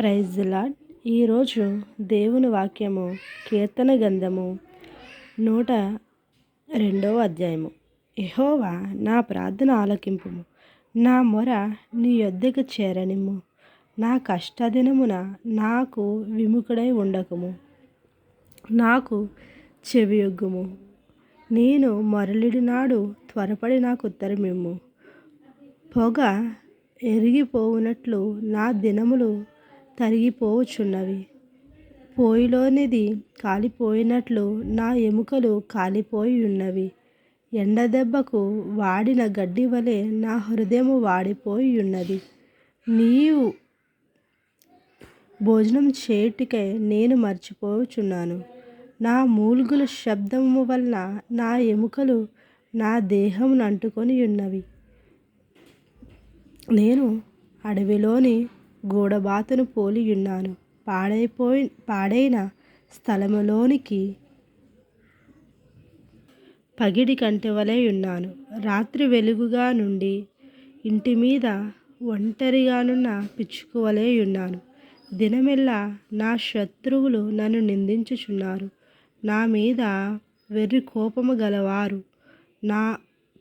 Praise lord ఈరోజు దేవుని వాక్యము కీర్తన గంధము నూట రెండవ అధ్యాయము. ఎహోవా నా ప్రార్థన ఆలకింపుము. నా మొర నీ యొద్దకు చేరనిమ్ము. నా కష్టదినమున నాకు విముఖుడై ఉండకము. నాకు చెవియొగ్గుము నేను మొరలిడి నాడు త్వరపడి నాకు ఉత్తరమిమ్ము. పొగ ఎరిగిపోవునట్లు నా దినములు తరిగిపోవచ్చున్నవి. పోయిలోనిది కాలిపోయినట్లు నా ఎముకలు కాలిపోయి ఉన్నవి ఎండదెబ్బకు వాడిన గడ్డి వలె నా హృదయము వాడిపోయి ఉన్నది నీవు భోజనం చేయుటికై నేను మర్చిపోచున్నాను. నా మూలుగుల శబ్దము వలన నా ఎముకలు నా దేహమును అంటుకొని ఉన్నవి నేను అడవిలోని గూడబాతును పోలియున్నాను. పాడైపోయి పాడైన స్థలములోనికి పగిడి కంటి ఉన్నాను రాత్రి వెలుగుగా నుండి ఇంటి మీద ఒంటరిగానున్న పిచ్చుకు ఉన్నాను దినమెల్లా నా శత్రువులు నన్ను నిందించుచున్నారు. నా మీద వెర్రి కోపము గలవారు నా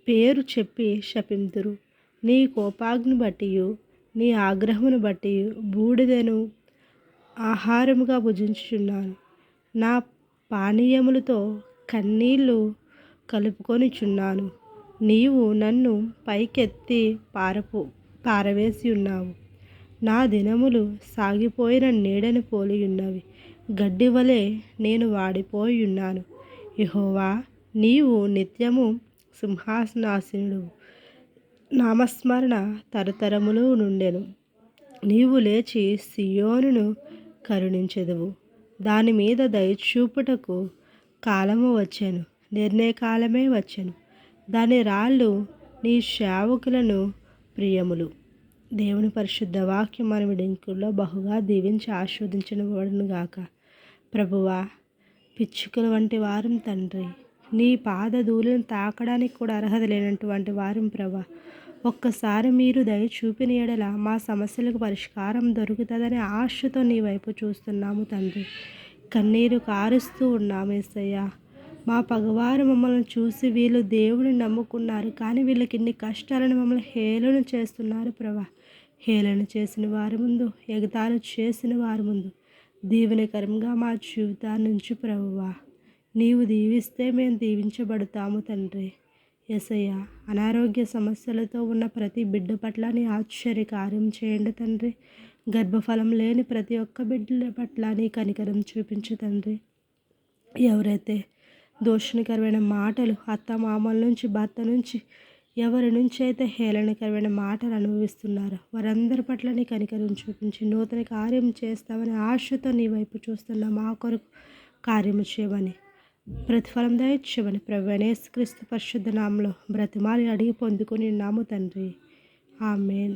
పేరు చెప్పి శపింతురు. నీ కోపాగ్ని బట్టి నీ ఆగ్రహమును బట్టి బూడిదను ఆహారముగా భుజించుచున్నాను. నా పానీయములతో కన్నీళ్ళు కలుపుకొనిచున్నాను. నీవు నన్ను పైకెత్తి పారపు పారవేసి ఉన్నావు. నా దినములు సాగిపోయిన నీడని పోలి ఉన్నవి గడ్డి వలె నేను వాడిపోయి ఉన్నాను యహోవా నీవు నిత్యము సింహాసనాసీనుడు నామస్మరణ తరతరములు నుండెను. నీవు లేచి సియోనును కరుణించెదవు. దాని మీద దయచూపుటకు కాలము వచ్చాను. నిర్ణయకాలమే వచ్చాను. దాని రాళ్ళు నీ సేవకులను ప్రియములు. దేవుని పరిశుద్ధ వాక్యం మన విడింకుల్లో బహుగా దీవించి ఆస్వాదించిన గాక ప్రభువా పిచ్చుకల వంటి వారం తండ్రి నీ పాద ధూళిని తాకడానికి కూడా అర్హత లేనటువంటి వారం ప్రభా. ఒక్కసారి మీరు దయ చూపిన ఎడల మా సమస్యలకు పరిష్కారం దొరుకుతుందనే ఆశతో నీ వైపు చూస్తున్నాము తండ్రి. కన్నీరు కారుస్తూ ఉన్నాము ఎస్సయ్యా మా పగవారు మమ్మల్ని చూసి వీళ్ళు దేవుని నమ్ముకున్నారు కానీ వీళ్ళకి ఇన్ని కష్టాలను మమ్మల్ని హేళన చేస్తున్నారు ప్రభా. హేళన చేసిన వారి ముందు ఎగతాలు చేసిన వారి ముందు దీవెనకరంగా మా జీవితాన్ని నుంచి ప్రభువా. నీవు దీవిస్తే మేము దీవించబడతాము తండ్రి. ఎసయ్య అనారోగ్య సమస్యలతో ఉన్న ప్రతి బిడ్డ పట్ల నీ ఆశ్చర్య కార్యం చేయండి తండ్రి. గర్భఫలం లేని ప్రతి ఒక్క బిడ్డల పట్ల నీ కనికరం చూపించు తండ్రి. ఎవరైతే దోషణకరమైన మాటలు అత్త మామల నుంచి భర్త నుంచి ఎవరి నుంచి అయితే హేళనకరమైన మాటలు అనుభవిస్తున్నారో వారందరి పట్ల నీ కనికరం చూపించి నూతన కార్యం చేస్తామని ఆశతో నీ వైపు చూస్తున్న మా కొరకు కార్యము చేయమని ప్రతిఫలం దయచేయమని క్రీస్తు పరిశుద్ధ నామంలో బ్రతిమాలి అడిగి పొందుకుని నాము తండ్రి. ఆమెన్.